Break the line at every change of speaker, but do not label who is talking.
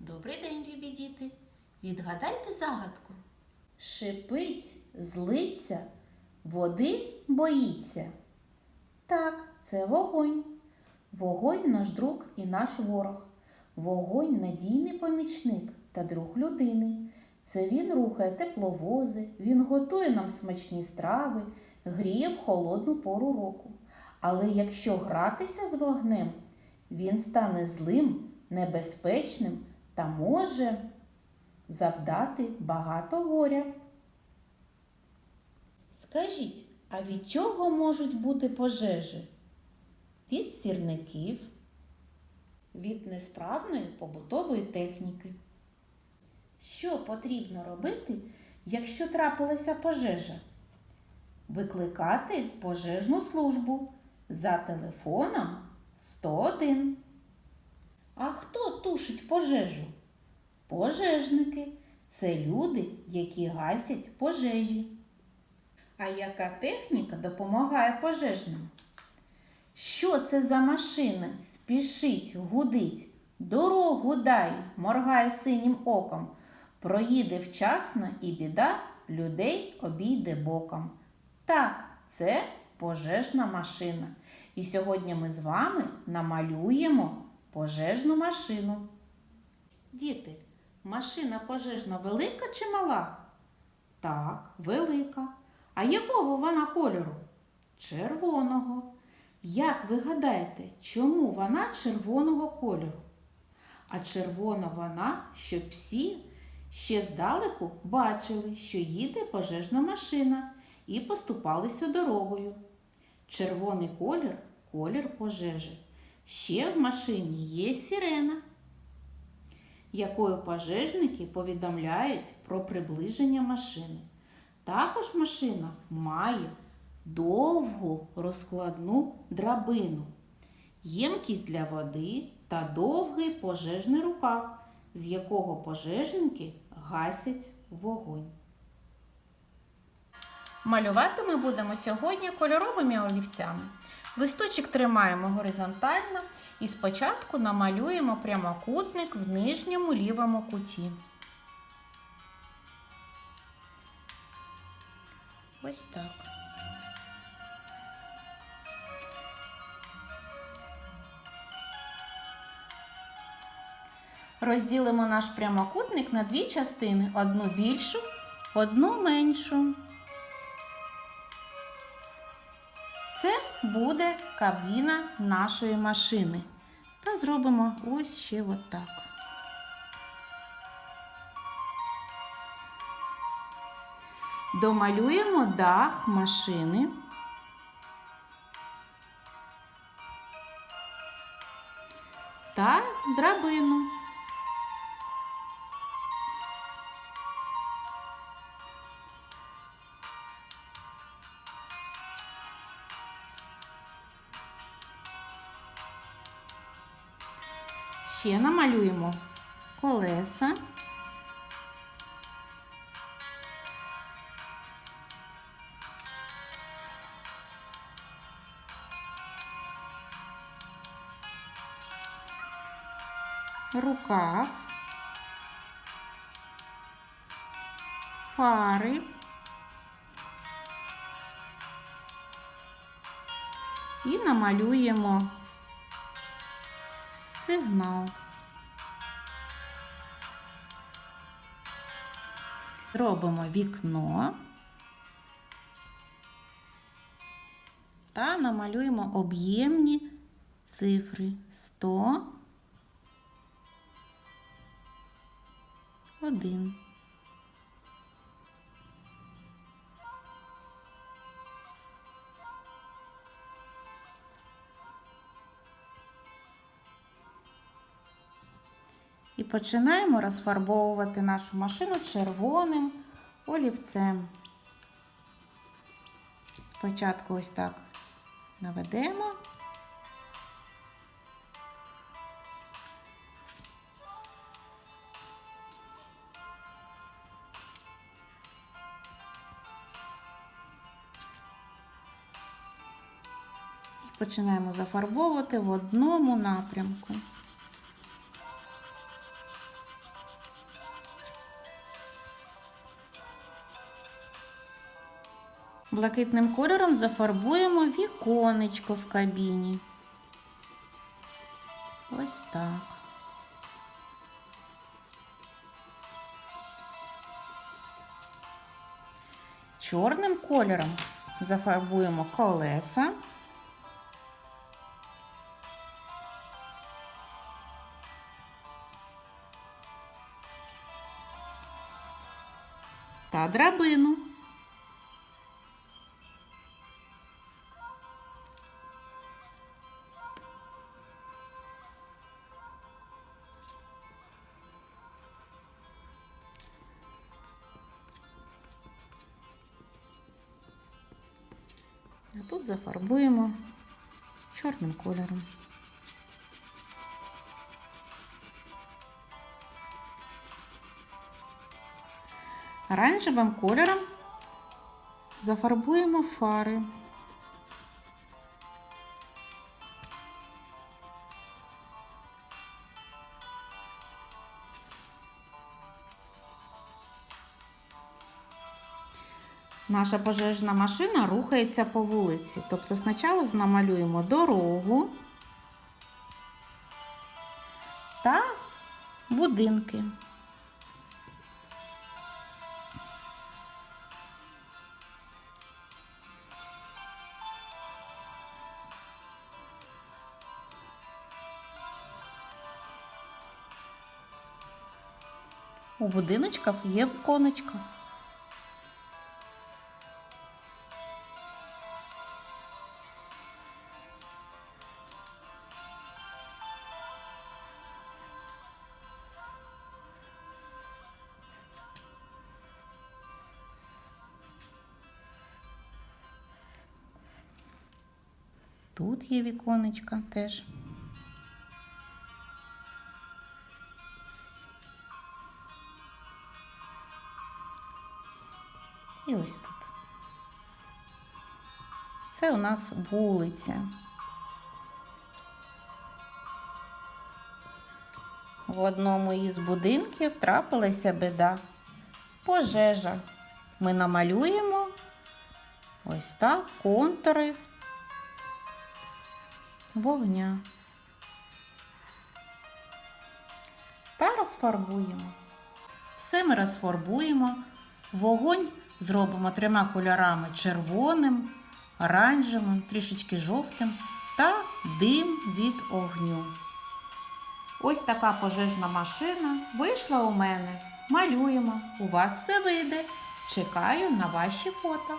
Добрий день, любі діти! Відгадайте загадку. Шипить, злиться, води боїться. Так, це вогонь. Вогонь наш друг і наш ворог. Вогонь надійний помічник та друг людини. Це він рухає тепловози, він готує нам смачні страви, гріє в холодну пору року. Але якщо гратися з вогнем, він стане злим, небезпечним та може завдати багато горя. Скажіть, а від чого можуть бути пожежі? Від сірників, від несправної побутової техніки. Що потрібно робити, якщо трапилася пожежа? Викликати пожежну службу за телефоном 101. А хто тушить пожежу? Пожежники це люди, які гасять пожежі. А яка техніка допомагає пожежним? Що це за машина? Спішить, гудить, дорогу дай, моргає синім оком, проїде вчасно і біда людей обійде боком. Так, це пожежна машина. І сьогодні ми з вами намалюємо пожежну машину. Діти, машина пожежна велика чи мала? Так, велика. А якого вона кольору? Червоного. Як ви гадаєте, чому вона червоного кольору? А червона вона, щоб всі ще здалеку бачили, що їде пожежна машина і поступалися дорогою. Червоний колір колір пожежі. Ще в машині є сирена, якою пожежники повідомляють про приближення машини. Також машина має довгу розкладну драбину, ємкість для води та довгий пожежний рукав, з якого пожежники гасять вогонь. Малювати ми будемо сьогодні кольоровими олівцями. Листочок тримаємо горизонтально і спочатку намалюємо прямокутник в нижньому лівому куті. Ось так. Розділимо наш прямокутник на дві частини: одну більшу, одну меншу. Це буде кабіна нашої машини. Та зробимо ось ще отак. Домалюємо дах машини. Та драбину. Ще намалюємо. Колеса. Рукав, фари. І намалюємо сигнал. Робимо вікно та намалюємо об'ємні цифри 100, 1. І починаємо розфарбовувати нашу машину червоним олівцем. Спочатку ось так наведемо. Починаємо зафарбовувати в одному напрямку. Блакитним кольором зафарбуємо віконечко в кабіні. Ось так. Чорним кольором зафарбуємо колеса. Та драбину. А тут зафарбуємо чорним кольором. Оранжевим кольором зафарбуємо фари. Наша пожежна машина рухається по вулиці. Тобто спочатку намалюємо дорогу та будинки. У будиночках є віконечка. Тут є віконечка теж. І ось тут. Це у нас вулиця. В одному із будинків трапилася біда. Пожежа. Ми намалюємо ось так контури вогня. Та розфарбуємо. Все ми розфарбуємо. Вогонь зробимо трьома кольорами червоним, оранжевим, трішечки жовтим та дим від огню. Ось така пожежна машина вийшла у мене. Малюємо. У вас все вийде. Чекаю на ваші фото.